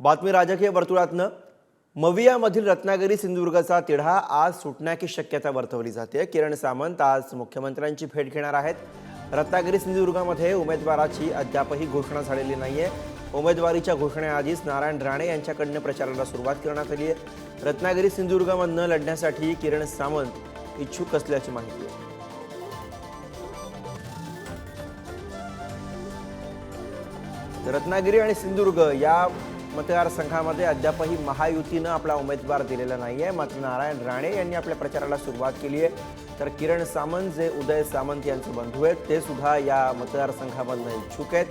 बातमी राजकीय वर्तुळातनं. मवियामधील रत्नागिरी सिंधुदुर्गचा तिढा आज सुटण्याची शक्यता वर्तवली जाते. किरण सामंत आज मुख्यमंत्र्यांची भेट घेणार आहेत. रत्नागिरी सिंधुदुर्गामध्ये उमेदवाराची अद्यापही घोषणा झालेली नाही आहे उमेदवारीच्या घोषणेआधीच नारायण राणे यांच्याकडनं प्रचाराला सुरुवात करण्यात आली आहे रत्नागिरी सिंधुदुर्गामधनं लढण्यासाठी किरण सामंत इच्छुक असल्याची माहिती. आहे रत्नागिरी आणि सिंधुदुर्ग या मतदारसंघामध्ये अद्यापही महायुतीनं आपला उमेदवार दिलेला नाही आहे मात्र नारायण राणे यांनी आपल्या प्रचाराला सुरुवात केली आहे. तर किरण सामंत जे उदय सामंत यांचे बंधू आहेत ते सुद्धा या मतदारसंघामधनं इच्छुक आहेत.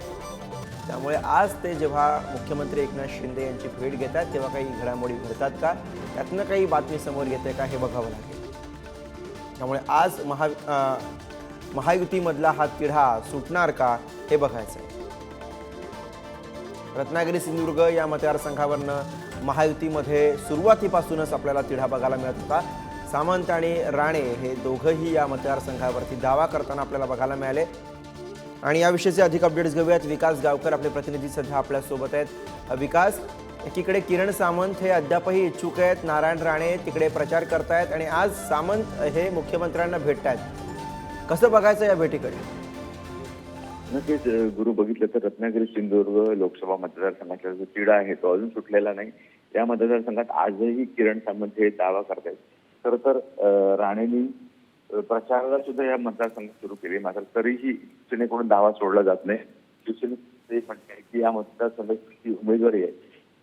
त्यामुळे आज ते जेव्हा मुख्यमंत्री एकनाथ शिंदे यांची भेट घेतात तेव्हा काही घडामोडी घडतात का? त्यातनं काही बातमी समोर येते का हे बघावं लागेल. त्यामुळे आज महा महायुतीमधला हा तिढा सुटणार का हे बघायचं आहे रत्नागिरी सिंधुदुर्ग या मतदारसंघावरनं महायुतीमध्ये सुरुवातीपासूनच आपल्याला तिढा बघायला मिळत होता. सामंत आणि राणे हे दोघंही या मतदारसंघावरती दावा करताना आपल्याला बघायला मिळाले. आणि याविषयीचे अधिक अपडेट्स घेऊयात. विकास गावकर आपले प्रतिनिधी सध्या आपल्यासोबत आहेत. विकास एकीकडे किरण सामंत हे अद्यापही इच्छुक आहेत. नारायण राणे तिकडे प्रचार करतायत आणि आज सामंत हे मुख्यमंत्र्यांना भेटतायत. कसं बघायचं या भेटीकडे? नक्कीच गुरु बघितलं तर रत्नागिरी सिंधुदुर्ग लोकसभा मतदारसंघाचा जो तिढा आहे तो अजून सुटलेला नाही. या मतदारसंघात आजही किरण सामंत हे दावा करतायत. खरं तर राणेंनी प्रचाराला सुद्धा या मतदारसंघात सुरू केली. मात्र तरीही शिवसेनेकडून दावा सोडला जात नाही. शिवसेने ते म्हणते की या मतदारसंघाची जी उमेदवारी आहे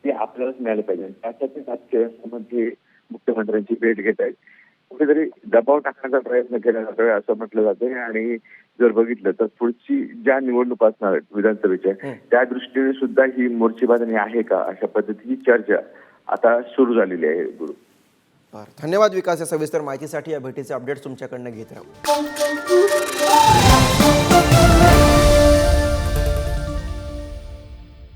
ती आपल्यालाच मिळाली पाहिजे. त्यासाठी आज किरण सामंत हे मुख्यमंत्र्यांची भेट घेत आहेत कुठेतरी दबाव टाकण्याचा प्रयत्न केला जातोय असं म्हटलं जातंय. आणि जर बघितलं तर पुढची ज्या निवडणूक असणार विधानसभेच्या त्या दृष्टीने सुद्धा ही मोर्चेबाजणी आहे का अशा पद्धतीची चर्चा आता सुरू झालेली आहे गुरु. धन्यवाद विकास या सविस्तर माहितीसाठी. या भेटीचे अपडेट्स तुमच्याकडनं घेत राहू.